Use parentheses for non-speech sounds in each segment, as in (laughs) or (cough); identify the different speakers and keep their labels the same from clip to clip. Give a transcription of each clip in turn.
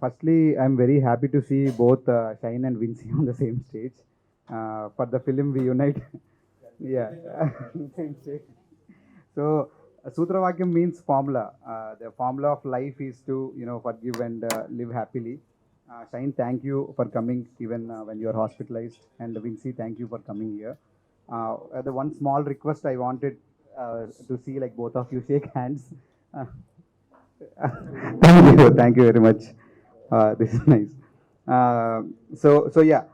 Speaker 1: firstly, I'm very happy to see both uh, Shine and Vinci (laughs) on the same stage. Uh, for the film, we unite. (laughs) yeah, (laughs) same stage. So, uh, means formula. Uh, the formula of life is to, you know, forgive and uh, live happily. Uh, Shine, thank you for coming even uh, when you are hospitalized. And Vinci, thank you for coming here. Uh, the one small request I wanted uh, to see, like both of you shake hands. Uh, thank you, thank you very much. Nice. Uh, so, so yeah.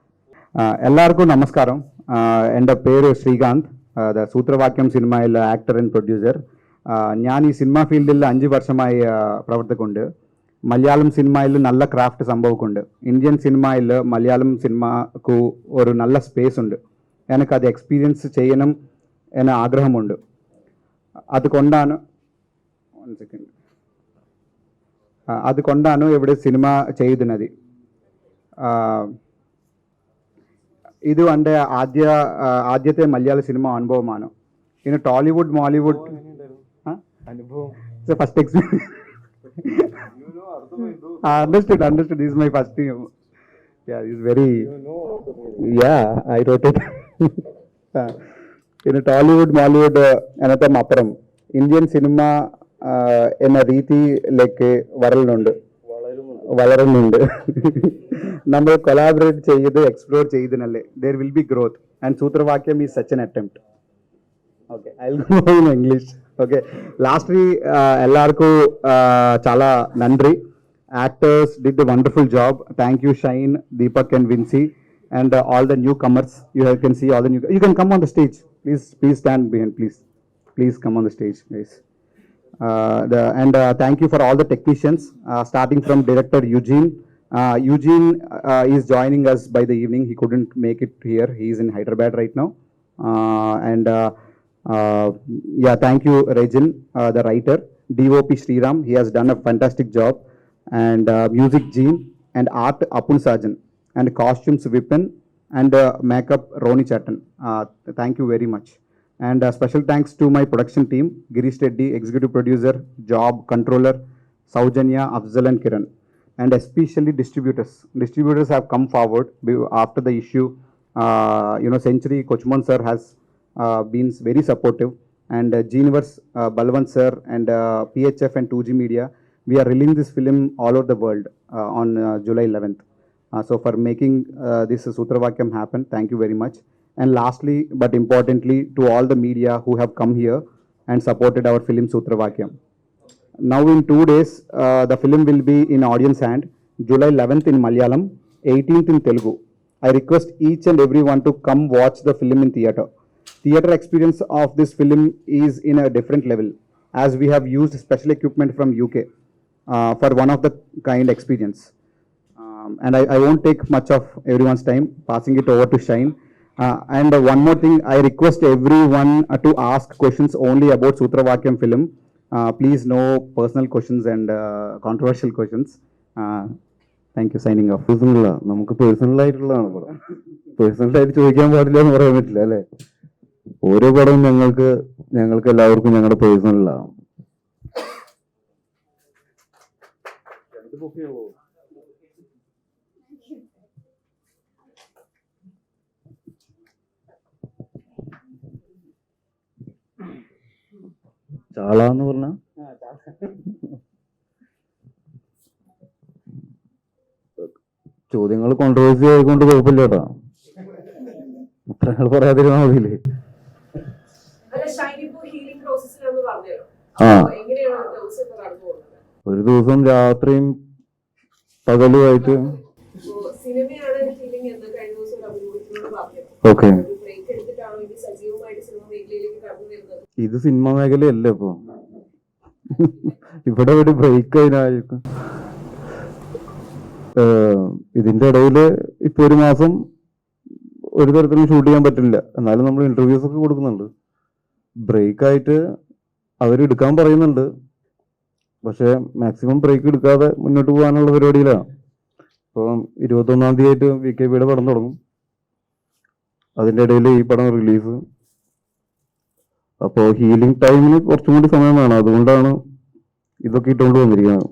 Speaker 1: Uh, എല്ലാവർക്കും നമസ്കാരം. എന്റെ പേര് ശ്രീകാന്ത്. സൂത്രവാക്യം സിനിമയിലെ actor and producer ഞാൻ ഈ cinema ഫീൽഡിൽ അഞ്ച് വർഷമായി പ്രവർത്തിക്കുന്നുണ്ട്. മലയാളം സിനിമയിൽ നല്ല ക്രാഫ്റ്റ് സംഭവിക്കുന്നുണ്ട്. ഇന്ത്യൻ സിനിമയിൽ മലയാളം സിനിമക്ക് ഒരു നല്ല സ്പേസ് ഉണ്ട്. എനിക്കത് എക്സ്പീരിയൻസ് ചെയ്യണം എന്ന ആഗ്രഹമുണ്ട്. അതുകൊണ്ടാണ് വൺ second. ആ, അതുകൊണ്ടാണ് ഇവിടെ സിനിമ ചെയ്യുന്നത് ആ, ഇത് എന്റെ ആദ്യ ആ, ആദ്യത്തെ മലയാള സിനിമ അനുഭവമാണ് ഇനി ടോളിവുഡ് മോളിവുഡ്
Speaker 2: അനുഭവം
Speaker 1: first experience understood understood is my first is very yeah I wrote it പിന്നെ ടോളിവുഡ് മോളിവുഡ് എന്നതും അപ്പുറം ഇന്ത്യൻ സിനിമ ആ, എന്ന രീതിയിലേക്ക് വരലുണ്ട് വളരുന്നുണ്ട് നമ്മൾ കൊലാബറേറ്റ് ചെയ്ത് explore ചെയ്തനല്ലേ there will be growth and സൂത്രവാക്യം is such an attempt okay I go in English okay lastly ఎల్లార్కు చాలా నండ్రి actors did wonderful job thank you Shine Deepak and Vincy and all the newcomers you can see all the new you can come on the stage please please stand behind please please come on the stage please uh, the, and uh, thank you for all the technicians, uh, starting from director Eugene. Uh, Eugene uh, is joining us by the evening. He couldn't make it here. He is in Hyderabad right now. Uh, and uh, uh, yeah, thank you, uh, the writer. DOP Sriram, he has done a fantastic job. And uh, music Gene and art Apun Sajan and costumes Vipin and uh, makeup Roni Chattan. Uh, thank you very much. And uh, special thanks to my production team, Girish Reddy, executive producer, job controller, Saujanya, Afzal and Kiran. And especially distributors. Distributors have come forward after the issue. Uh, you know, Century Kochman sir has uh, been very supportive. And uh, Geniverse, uh, sir and uh, PHF and 2G Media, we are releasing this film all over the world uh, on uh, July 11th. Uh, so for making uh, this Sutravakyam happen, thank you very much. And lastly, but importantly, to all the media who have come here and supported our film Sutravakyam. Now in two days, uh, the film will be in audience hand, July 11th in Malayalam, 18th in Telugu. I request each and everyone to come watch the film in theatre. Theatre experience of this film is in a different level as we have used special equipment from UK uh, for one of the kind experience. Um, and I, I won't take much of everyone's time, passing it over to Shine. Uh, and uh, one more thing, I request everyone uh, to ask questions only about Sutra Vakyam film. Uh, please no personal questions and uh, controversial questions. Uh, thank you, signing off.
Speaker 2: personal personal ആയിട്ടുള്ളതാണ് പടം പേഴ്സണലായിട്ട് ചോദിക്കാൻ പാടില്ല എന്ന് പറയാൻ പറ്റില്ല അല്ലെ ഓരോ പടവും ഞങ്ങൾക്ക് ഞങ്ങൾക്ക് എല്ലാവർക്കും ഞങ്ങളുടെ പേഴ്സണലാണ് ചാള എന്ന് പറഞ്ഞ ചോദ്യങ്ങൾ കോൺട്രവേഴ്സി ആയിക്കൊണ്ട് കുഴപ്പമില്ല കേട്ടോ. ഉത്തരങ്ങൾ പറയാതിരുന്നാ മതിയില്ലേ? ആ. ഒരു ദിവസം രാത്രിയും പകലുമായിട്ട്
Speaker 3: ഇപ്പോ സിനിമയാണ് ഹീലിംഗ് എന്ന് കഴിഞ്ഞ ദിവസം അഭിമുഖത്തിനോട് പറഞ്ഞു
Speaker 2: ഓക്കെ ഇത് സിനിമ മേഖലയല്ല ഇപ്പൊ? ഇവിടെ ഒരു ബ്രേക്ക് അതിനായിരിക്കും ഇതിന്റെ ഇടയിൽ ഇപ്പൊ ഒരു മാസം ഒരു തരത്തിലും ഷൂട്ട് ചെയ്യാൻ പറ്റില്ല. എന്നാലും നമ്മൾ ഇന്റർവ്യൂസ് ഒക്കെ കൊടുക്കുന്നുണ്ട്. ബ്രേക്ക് ആയിട്ട് അവരെടുക്കാൻ പറയുന്നുണ്ട്. പക്ഷെ മാക്സിമം ബ്രേക്ക് എടുക്കാതെ മുന്നോട്ട് പോകാനുള്ള പരിപാടിയിലാണ്. ഇപ്പം ഇരുപത്തൊന്നാം തീയതി ആയിട്ട് വി കെ പിയുടെ പടം തുടങ്ങും. അതിന്റെ ഇടയിൽ ഈ പടം റിലീസ് അപ്പോൾ ഹീലിംഗ് ടൈമിന് കുറച്ചും കൂടി സമയം വേണം. അതുകൊണ്ടാണ് ഇതൊക്കെ ഇട്ടുകൊണ്ട് വന്നിരിക്കുന്നത്.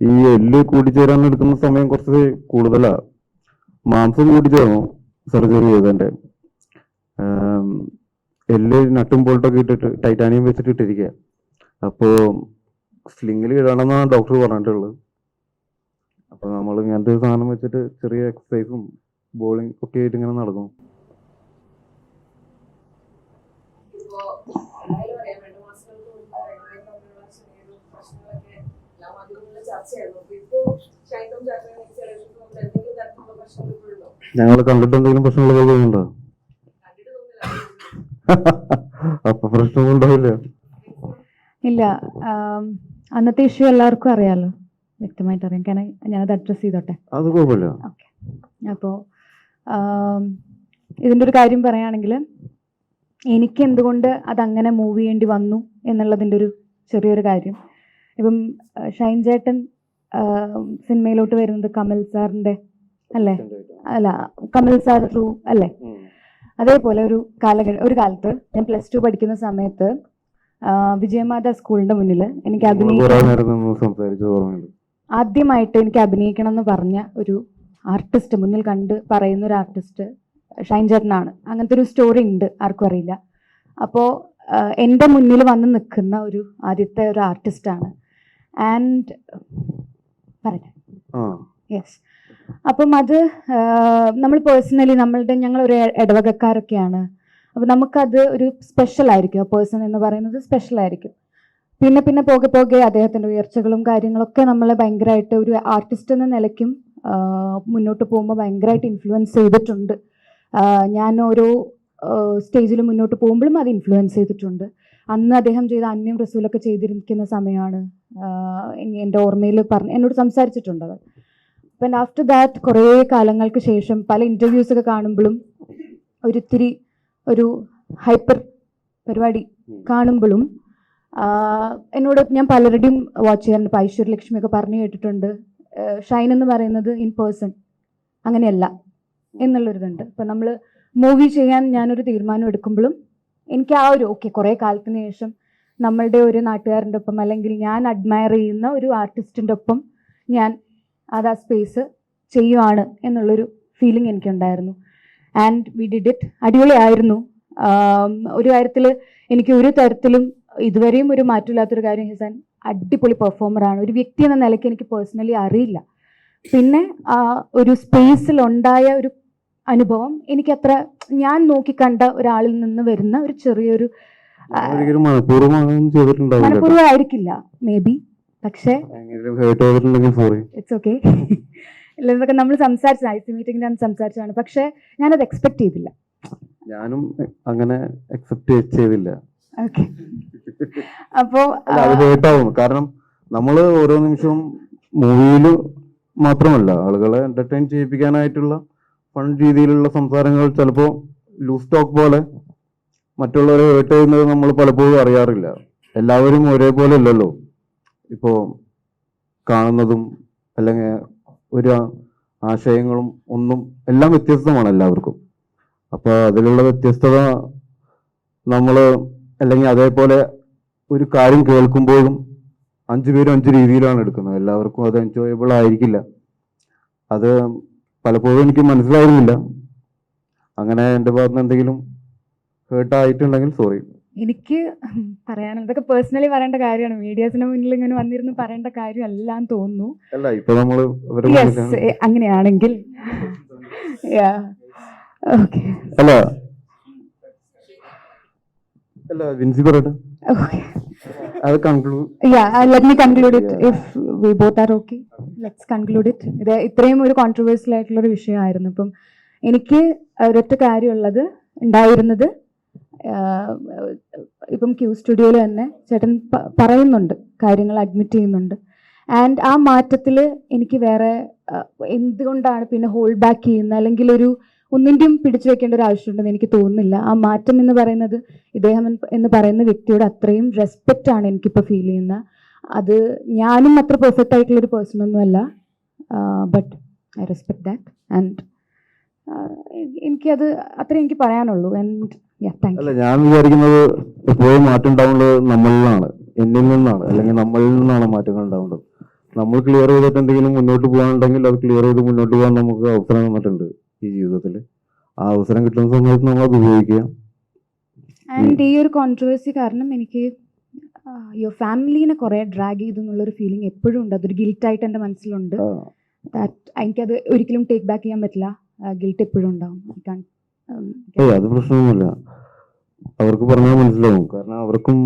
Speaker 2: ഈ എല്ല് കൂടിച്ചേരാൻ എടുക്കുന്ന സമയം കുറച്ച് കൂടുതലാ. മാംസം കൂടിച്ചേർന്നു സർജറി ചെയ്തതിന്റെ എല്ല് നട്ടും ബോൾട്ടൊക്കെ ഇട്ടിട്ട് ടൈറ്റാനിയം വെച്ചിട്ട് ഇട്ടിരിക്കുക അപ്പോൾ സ്ലിങ്ങിൽ ഇടണമെന്നാണ് ഡോക്ടർ പറഞ്ഞിട്ടുള്ളത്. അപ്പോൾ നമ്മൾ ഇങ്ങനത്തെ സാധനം വെച്ചിട്ട് ചെറിയ എക്സസൈസും ബോളിംഗ് ഒക്കെ ആയിട്ട് ഇങ്ങനെ നടക്കും
Speaker 3: പ്രശ്നങ്ങൾ
Speaker 2: ഞങ്ങൾ കണ്ടിട്ട് എന്തെങ്കിലും പ്രശ്നങ്ങളൊക്കെ തോന്നുന്നുണ്ടോ
Speaker 3: കണ്ടിട്ട് തോന്നില്ല (laughs)
Speaker 2: അപ്പൊ പ്രശ്നമുണ്ടാവില്ല
Speaker 4: ഇല്ല അന്നത്തെ ഇഷ്യൂ എല്ലാവർക്കും അറിയാലോ. വ്യക്തമായിട്ട് അറിയാം. കാരണം ഞാനത് അഡ്രസ് ചെയ്തോട്ടെ?
Speaker 2: അത് കുഴപ്പമില്ല.
Speaker 4: അപ്പോൾ ഇതിന്റെ ഒരു കാര്യം പറയുകയാണെങ്കിൽ എനിക്ക് എന്തുകൊണ്ട് അതങ്ങനെ മൂവ് ചെയ്യേണ്ടി വന്നു എന്നുള്ളതിന്റെ ഒരു ചെറിയൊരു കാര്യം. ഇപ്പം ഷൈൻ ചേട്ടൻ സിനിമയിലോട്ട് വരുന്നത് കമൽ സാറിന്റെ അല്ലേ? അല്ല കമൽ സാർ ത്രൂ അല്ലേ? അതേപോലെ ഒരു കാലഘട്ട ഒരു കാലത്ത് ഞാൻ പ്ലസ് ടു പഠിക്കുന്ന സമയത്ത് വിജയമാത സ്കൂളിന്റെ മുന്നിൽ എനിക്ക് അഭിനയിക്കണം ആദ്യമായിട്ട് എനിക്ക് അഭിനയിക്കണം എന്ന് പറഞ്ഞ ഒരു ആർട്ടിസ്റ്റ് മുന്നിൽ കണ്ട് പറയുന്ന ഒരു ആർട്ടിസ്റ്റ് ഷൈൻ ചേട്ടനാണ് അങ്ങനത്തെ ഒരു സ്റ്റോറി ഉണ്ട് ആർക്കും അറിയില്ല. അപ്പോൾ എന്റെ മുന്നിൽ വന്ന് നിൽക്കുന്ന ഒരു ആദ്യത്തെ ഒരു ആർട്ടിസ്റ്റാണ് ആൻഡ് പറയട്ടെ. യെസ് അപ്പം അത് നമ്മൾ പേഴ്സണലി നമ്മളുടെ ഞങ്ങൾ ഒരു ഇടവകക്കാരൊക്കെയാണ്. അപ്പം നമുക്കത് ഒരു സ്പെഷ്യൽ ആയിരിക്കും. ആ പേഴ്സൺ എന്ന് പറയുന്നത് സ്പെഷ്യൽ ആയിരിക്കും. പിന്നെ പിന്നെ പോകെ പോകെ അദ്ദേഹത്തിന്റെ ഉയർച്ചകളും കാര്യങ്ങളൊക്കെ നമ്മളെ ഭയങ്കരമായിട്ട് ഒരു ആർട്ടിസ്റ്റ് എന്ന നിലയ്ക്കും മുന്നോട്ട് പോകുമ്പോൾ ഭയങ്കരമായിട്ട് ഇൻഫ്ലുവൻസ് ചെയ്തിട്ടുണ്ട്. ഞാൻ ഓരോ സ്റ്റേജിൽ മുന്നോട്ട് പോകുമ്പോഴും അത് ഇൻഫ്ലുവൻസ് ചെയ്തിട്ടുണ്ട്. അന്ന് അദ്ദേഹം ചെയ്ത അന്യം റസൂലൊക്കെ ചെയ്തിരിക്കുന്ന സമയമാണ് എന്റെ ഓർമ്മയിൽ പറഞ്ഞ് എന്നോട് സംസാരിച്ചിട്ടുണ്ട് അത്. അപ്പം ആഫ്റ്റർ ദാറ്റ് കുറേ കാലങ്ങൾക്ക് ശേഷം പല ഇന്റർവ്യൂസ് ഒക്കെ കാണുമ്പോഴും ഒരിത്തിരി ഒരു ഹൈപ്പർ പരിപാടി കാണുമ്പോഴും എന്നോട് ഞാൻ പലരുടെയും വാച്ച് ചെയ്യാറുണ്ട്. ഇപ്പോൾ ഐശ്വര്യലക്ഷ്മിയൊക്കെ പറഞ്ഞു കേട്ടിട്ടുണ്ട്. ഷൈൻ എന്ന് പറയുന്നത് ഇൻ പേഴ്സൺ. അങ്ങനെയല്ല എന്നുള്ളൊരിതുണ്ട്. ഇപ്പം നമ്മൾ മൂവി ചെയ്യാൻ ഞാനൊരു തീരുമാനം എടുക്കുമ്പോഴും എനിക്ക് ആ ഒരു ഓക്കെ കുറേ കാലത്തിന് ശേഷം നമ്മളുടെ ഒരു നാട്ടുകാരന്റെ ഒപ്പം അല്ലെങ്കിൽ ഞാൻ അഡ്മയർ ചെയ്യുന്ന ഒരു ആർട്ടിസ്റ്റിന്റെ ഒപ്പം ഞാൻ അത് ആ സ്പേസ് ചെയ്യുവാണ് എന്നുള്ളൊരു ഫീലിംഗ് എനിക്കുണ്ടായിരുന്നു. And we did it. അടിപൊളിയായിരുന്നു. ഒരു കാര്യത്തിൽ എനിക്ക് ഒരു തരത്തിലും ഇതുവരെയും ഒരു മാറ്റമില്ലാത്തൊരു കാര്യം ഹിസാൻ. അടിപൊളി പെർഫോമറാണ് ഒരു വ്യക്തി എന്ന നിലയ്ക്ക് എനിക്ക് പേഴ്സണലി അറിയില്ല. പിന്നെ ഒരു സ്പേസിൽ ഉണ്ടായ ഒരു അനുഭവം എനിക്ക് എനിക്കത്ര ഞാൻ നോക്കിക്കണ്ട ഒരാളിൽ നിന്ന് വരുന്ന ഒരു ചെറിയൊരു മനഃപൂർവമായിരിക്കില്ല മേ ബി പക്ഷേ ഇറ്റ്സ് ഓക്കെ ഇല്ലെന്നൊക്കെ നമ്മൾ സംസാരിച്ച ഐ സി മീറ്റിംഗിൽ സംസാരിച്ചതാണ്. പക്ഷേ ഞാനത് എക്സ്പെക്ട് ചെയ്തില്ല.
Speaker 2: ഞാനും അങ്ങനെ എക്സെപ്റ്റ് ചെയ്തില്ല.
Speaker 4: ഓക്കെ അപ്പോൾ
Speaker 2: കേട്ടാവും അത് കാരണം നമ്മൾ ഓരോ നിമിഷവും മൂവിയിൽ മാത്രമല്ല ആളുകളെ എന്റർടൈൻ ചെയ്യിപ്പിക്കാനായിട്ടുള്ള ഫൺ രീതിയിലുള്ള സംസാരങ്ങൾ ചിലപ്പോൾ ലൂസ് ടോക്ക് പോലെ മറ്റുള്ളവരെ ഹേർട്ട് ചെയ്യുന്നത് നമ്മൾ പലപ്പോഴും അറിയാറില്ല. എല്ലാവരും ഒരേപോലെ അല്ലല്ലോ. ഇപ്പോ കാണുന്നതും അല്ലെങ്കിൽ ഒരു ആശയങ്ങളും ഒന്നും എല്ലാം വ്യത്യസ്തമാണ് എല്ലാവർക്കും. അപ്പോൾ അതിലുള്ള വ്യത്യസ്തത നമ്മൾ അല്ലെങ്കിൽ അതേപോലെ ഒരു കാര്യം കേൾക്കുമ്പോഴും അഞ്ചു പേരും അഞ്ച് രീതിയിലാണ് എടുക്കുന്നത്. എല്ലാവർക്കും അത് എൻജോയബിൾ ആയിരിക്കില്ല. അത് പലപ്പോഴും എനിക്ക് മനസ്സിലായിരുന്നില്ല. അങ്ങനെ എന്റെ ഭാഗത്ത് എന്തെങ്കിലും ഹേർട്ട് ആയിട്ടുണ്ടെങ്കിൽ സോറി
Speaker 4: എനിക്ക് പറയാനുള്ള ഇതൊക്കെ പേഴ്സണലി പറയേണ്ട കാര്യമാണ്. മീഡിയാസിന് മുന്നിൽ ഇങ്ങനെ വന്നിരുന്ന് പറയേണ്ട കാര്യം എല്ലാം തോന്നുന്നു.
Speaker 2: അല്ല ഇപ്പൊ നമ്മൾ.
Speaker 4: അങ്ങനെയാണെങ്കിൽ. ഹലോ
Speaker 2: അല്ല. അല്ല വിൻസി പറയട്ടെ.
Speaker 4: Okay
Speaker 2: I'll conclude.
Speaker 4: Yeah, uh, let me conclude it yeah. if we both are okay. Let's conclude it. ഇത് ഇത്രയും ഒരു കോൺട്രവേഴ്സ്യൽ ആയിട്ടുള്ള ഒരു വിഷയമായിരുന്നു ഇപ്പം എനിക്ക് ഒരൊറ്റ കാര്യമുള്ളത് ഉണ്ടായിരുന്നത് ഇപ്പം ക്യൂ സ്റ്റുഡിയോയിൽ തന്നെ ചേട്ടൻ പറയുന്നുണ്ട് കാര്യങ്ങൾ അഡ്മിറ്റ് ചെയ്യുന്നുണ്ട് ആൻഡ് ആ മാറ്റത്തിൽ എനിക്ക് വേറെ എന്തുകൊണ്ടാണ് പിന്നെ ഹോൾഡ് ബാക്ക് ചെയ്യുന്ന അല്ലെങ്കിൽ ഒരു ഒന്നിന്റെയും പിടിച്ചു വെക്കേണ്ട ഒരു ആവശ്യമുണ്ടെന്ന് എനിക്ക് തോന്നുന്നില്ല. ആ മാറ്റം എന്ന് പറയുന്നത് ഇദ്ദേഹം എന്ന് പറയുന്ന വ്യക്തിയോട് അത്രയും റെസ്പെക്റ്റ് ആണ് എനിക്കിപ്പോൾ ഫീൽ ചെയ്യുന്നത് അത് ഞാനും അത്ര പെർഫെക്റ്റ് ആയിട്ടുള്ള ഒരു പേഴ്സൺ ഒന്നുമല്ല but I respect that and എനിക്കത് അത്രേ എനിക്ക് പറയാനുള്ളൂ. ആൻഡ്
Speaker 2: അല്ല ഞാൻ വിചാരിക്കുന്നത് എപ്പോഴും മാറ്റം ഉണ്ടാവുന്നത് നമ്മളിലാണ്. നിന്നാണ് എന്നിൽ നിന്നാണ്. അല്ലെങ്കിൽ നമ്മളിൽ നിന്നാണ് മാറ്റങ്ങൾ ഉണ്ടാവേണ്ടത് നമ്മൾ ക്ലിയർ ചെയ്തിട്ട് എന്തെങ്കിലും മുന്നോട്ട് പോകാനുണ്ടെങ്കിൽ അത് ക്ലിയർ ചെയ്ത് മുന്നോട്ട് പോകാൻ നമുക്ക് അവസരം തന്നിട്ടുണ്ട്. ഈ ജീവിതത്തിൽ ആ അവസരം കിട്ടുന്ന സമയത്ത് നമ്മൾ അത് ഉപയോഗിക്കുക
Speaker 4: ആൻഡ് ഈ ഒരു കോൺട്രവേഴ്സി കാരണം എനിക്ക് യുവർ ഫാമിലിനെ കുറെ ഡ്രാഗ് ചെയ്തു എന്നുള്ളൊരു ഫീലിംഗ് എപ്പോഴും ഉണ്ട്. അതൊരു ഗിൽട്ടായിട്ട് എന്റെ മനസ്സിലുണ്ട്. ദാറ്റ് എനിക്കത് ഒരിക്കലും ടേക്ക് ബാക്ക് ചെയ്യാൻ പറ്റില്ല. ഗിൽട്ട് എപ്പോഴും ഉണ്ടാവും.
Speaker 2: അത് പ്രശ്നമൊന്നുമില്ല. അവർക്ക് പറഞ്ഞാൽ മനസ്സിലാവും. കാരണം അവർക്കും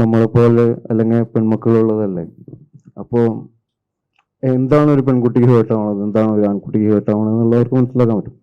Speaker 2: നമ്മളെ പോലെ അല്ലെങ്കിൽ പെൺമക്കളുള്ളതല്ലേ. അപ്പോൾ എന്താണ് ഒരു പെൺകുട്ടിക്ക് ഹേർട്ടാവണത് എന്താണ് ഒരു ആൺകുട്ടിക്ക് ഹേർട്ടാവണത് എന്നുള്ളവർക്ക് മനസ്സിലാക്കാൻ പറ്റും.